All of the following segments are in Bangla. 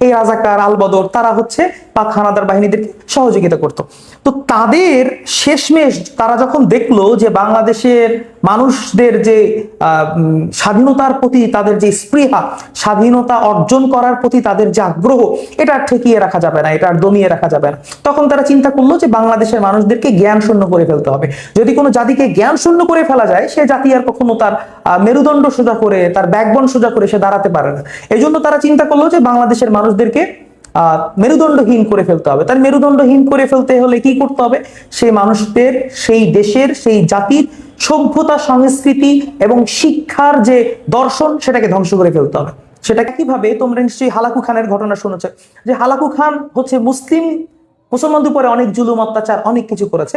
এই রাজাকার আলবদর তারা হচ্ছে পাক হানাদার বাহিনীদেরকে সহযোগিতা করত। তো তাদের শেষমেশ তারা যখন দেখল যে বাংলাদেশের মানুষদের যে স্বাধীনতার প্রতি তাদের যে স্পৃহা, স্বাধীনতা অর্জন করার প্রতি তাদের যে আগ্রহ, এটা আর ঠেকিয়ে রাখা যাবে না, এটা আর দমিয়ে রাখা যাবে না। তখন তারা চিন্তা করল যে বাংলাদেশের মানুষদেরকে জ্ঞান শূন্য করে ফেলতে হবে। যদি কোনো জাতিকে জ্ঞান শূন্য করে ফেলা যায়, সে জাতি আর কখনো তার মেরুদণ্ড সোজা করে, তার ব্যাকবন সোজা করে সে দাঁড়াতে পারে না। এই তারা চিন্তা করল যে বাংলাদেশের মানুষদেরকে মেরুদণ্ডহীন করে ফেলতে হবে। তার মেরুদণ্ডহীন করে ফেলতে হলে কি করতে হবে? সেই মানুষদের, সেই দেশের, সেই জাতির সভ্যতা, সংস্কৃতি এবং শিক্ষার যে দর্শন, সেটাকে ধ্বংস করে ফেলতে হবে। সেটা কীভাবে? তোমরা নিশ্চয়ই হালাকু খানের ঘটনা শুনেছ যে হালাকু খান হচ্ছে মুসলিম, মুসলমানদের উপরে অনেক জুলুম, অত্যাচার, অনেক কিছু করেছে।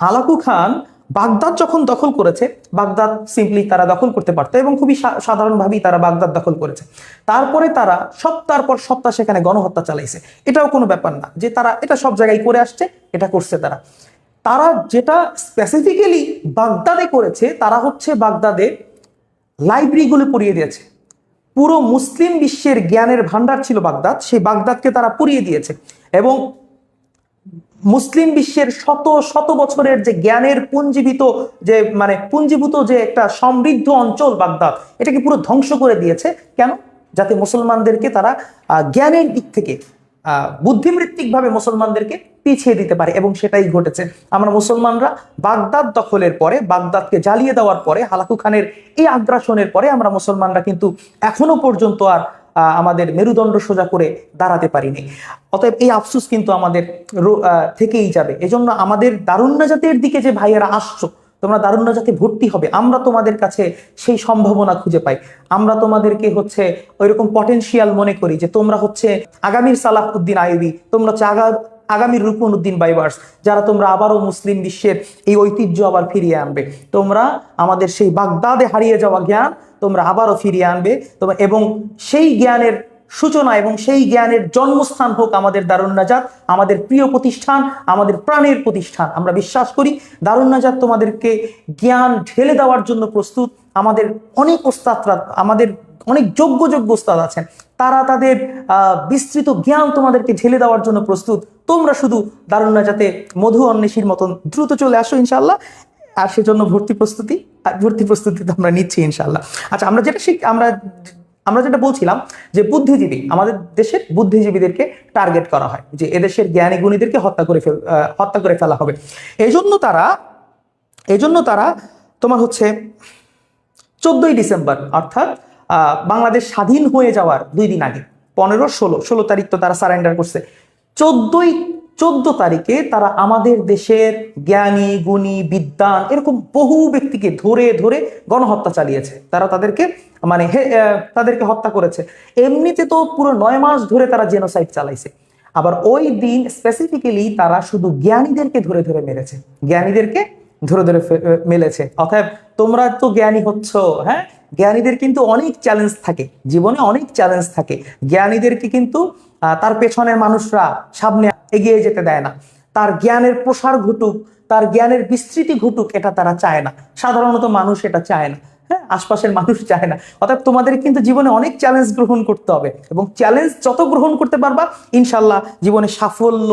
হালাকু খান বাগদাদ যখন দখল করেছে, বাগদাদ সিম্পলি তারা দখল করতে পারতো এবং খুবই সাধারণভাবেই তারা বাগদাদ দখল করেছে। তারপরে তারা সপ্তাহের পর সপ্তাহ সেখানে গণহত্যা চালাইছে। এটাও কোনো ব্যাপার না যে তারা, এটা সব জায়গায় করে আসছে, এটা করছে তারা। তারা যেটা স্পেসিফিক্যালি বাগদাদে করেছে, তারা হচ্ছে বাগদাদে লাইব্রেরিগুলো পুড়িয়ে দিয়েছে। পুরো মুসলিম বিশ্বের জ্ঞানের ভান্ডার ছিল বাগদাদ, সেই বাগদাদকে তারা পুড়িয়ে দিয়েছে। এবং মুসলিম বিশ্বের শত শত বছরের যে জ্ঞানের পুঞ্জীবিত যে মানে পুঞ্জীভূত যে একটা সমৃদ্ধ অঞ্চল বাগদাদ, এটাকে পুরো ধ্বংস করে দিয়েছে। কেন? যাতে মুসলমানদেরকে তারা জ্ঞানের দিক থেকে বুদ্ধিমৃত্তিকভাবে মুসলমানদেরকে পিছিয়ে দিতে পারে, এবং সেটাই ঘটেছে। আমরা মুসলমানরা বাগদাদ দখলের পরে, বাগদাদকে জ্বালিয়ে দেওয়ার পরে, হালাকু খানের এই আগ্রাসনের পরে আমরা মুসলমানরা কিন্তু এখনও পর্যন্ত আর আমাদের মেরুদণ্ড সোজা করে দাঁড়াতে পারিনি। অতএব এই আফসোস কিন্তু আমাদের থেকেই যাবে। এজন্য আমাদের দারুণ্য জাতের দিকে যে ভাইয়েরা আসছো, তোমরা দারুণ্য জাতে ভর্তি হবে। আমরা তোমাদের কাছে সেই সম্ভাবনা খুঁজে পাই। আমরা তোমাদেরকে হচ্ছে ওইরকম পটেনশিয়াল মনে করি যে তোমরা হচ্ছে আগামীর সালাহ উদ্দিন আইবি তোমরা হচ্ছে আগা আগামীর রুকন উদ্দিন বাইবার্স, যারা তোমরা আবারও মুসলিম বিশ্বের এই ঐতিহ্য আবার ফিরিয়ে আনবে। তোমরা আমাদের সেই বাগদাদে হারিয়ে যাওয়া জ্ঞান তোমরা আবারও ফিরিয়ে আনবে। তোমরা এবং সেই জ্ঞানের সূচনা এবং সেই জ্ঞানের জন্মস্থান হোক আমাদের দারুন্নাজাত আমাদের প্রিয় প্রতিষ্ঠান, আমাদের প্রাণের প্রতিষ্ঠান। আমরা বিশ্বাস করি দারুন্নাজাত তোমাদেরকে জ্ঞান ঢেলে দেওয়ার জন্য প্রস্তুত। আমাদের অনেক ওস্তাদরা, আমাদের অনেক যোগ্য যোগ্য ওস্তাদ আছেন। তারা তাদের বিস্তৃত জ্ঞান তোমাদেরকে ঢেলে দেওয়ার জন্য প্রস্তুত। তোমরা শুধু দারুন্নাজাতে মধু অন্বেষীর মতন দ্রুত চলে আসো ইনশাল্লাহ আর সেজন্য ভর্তি প্রস্তুতি ভর্তি প্রস্তুতি তো আমরা নিচ্ছি ইনশাল্লাহ আচ্ছা আমরা যেটা শিখ, আমরা আমরা যেটা বলছিলাম যে বুদ্ধিজীবী, আমাদের দেশের বুদ্ধিজীবীদেরকে টার্গেট করা হয় যে এদেশের জ্ঞানী গুণীদেরকে হত্যা করে ফেল হত্যা করে ফেলা হবে। এই জন্য তারা এই জন্য তারা তোমার হচ্ছে চোদ্দই ডিসেম্বর, অর্থাৎ বাংলাদেশ স্বাধীন হয়ে যাওয়ার দুই দিন আগে, পনেরো, ষোলো ষোলো তারিখ তো তারা সারেন্ডার করছে। চোদ্দই চোদ্দ তারিখে তারা আমাদের দেশের জ্ঞানী, গুণী, বিদ্বান এরকম বহু ব্যক্তিকে ধরে ধরে গণহত্যা চালিয়েছে। তারা তাদেরকে মানে তাদেরকে হত্যা করেছে। এমনিতে তো পুরো নয় মাস ধরে তারা জেনোসাইড চালাইছে। আবার ওই দিন স্পেসিফিক্যালি তারা শুধু জ্ঞানীদেরকে ধরে ধরে মেরেছে। জ্ঞানীদেরকে ধরে ধরে মেলেছে। অতএব তোমরা তো জ্ঞানী হচ্ছ হ্যাঁ? জ্ঞানীদের কিন্তু অনেক চ্যালেঞ্জ থাকে। জীবনে অনেক চ্যালেঞ্জ থাকে। জ্ঞানীদেরকে কিন্তু তার পেছনের মানুষরা সামনে এগিয়ে যেতে দেয় না। তার জ্ঞানের প্রসার ঘটুক, তার জ্ঞানের বিস্তৃতি ঘটুক, এটা তারা চায় না। সাধারণত মানুষ এটা চায় না। হ্যাঁ আশপাশের মানুষ চায় না। অর্থাৎ তোমাদের কিন্তু জীবনে অনেক চ্যালেঞ্জ গ্রহণ করতে হবে এবং চ্যালেঞ্জ যত গ্রহণ করতে পারবা ইনশাল্লাহ জীবনে সাফল্য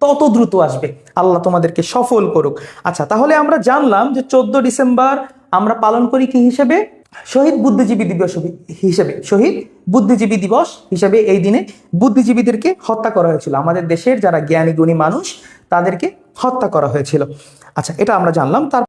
তত দ্রুত আসবে। আল্লাহ তোমাদেরকে সফল করুক। আচ্ছা তাহলে আমরা জানলাম যে চোদ্দ ডিসেম্বর আমরা পালন করি কি হিসেবে? শহীদ বুদ্ধিজীবী দিবস হিসেবে- শহীদ বুদ্ধিজীবী দিবস হিসেবে এই দিনে বুদ্ধিজীবীদেরকে হত্যা করা হয়েছিল। আমাদের দেশের যারা জ্ঞানী, গুণী মানুষ, তাদেরকে হত্যা করা হয়েছিল। আচ্ছা এটা আমরা জানলাম। তার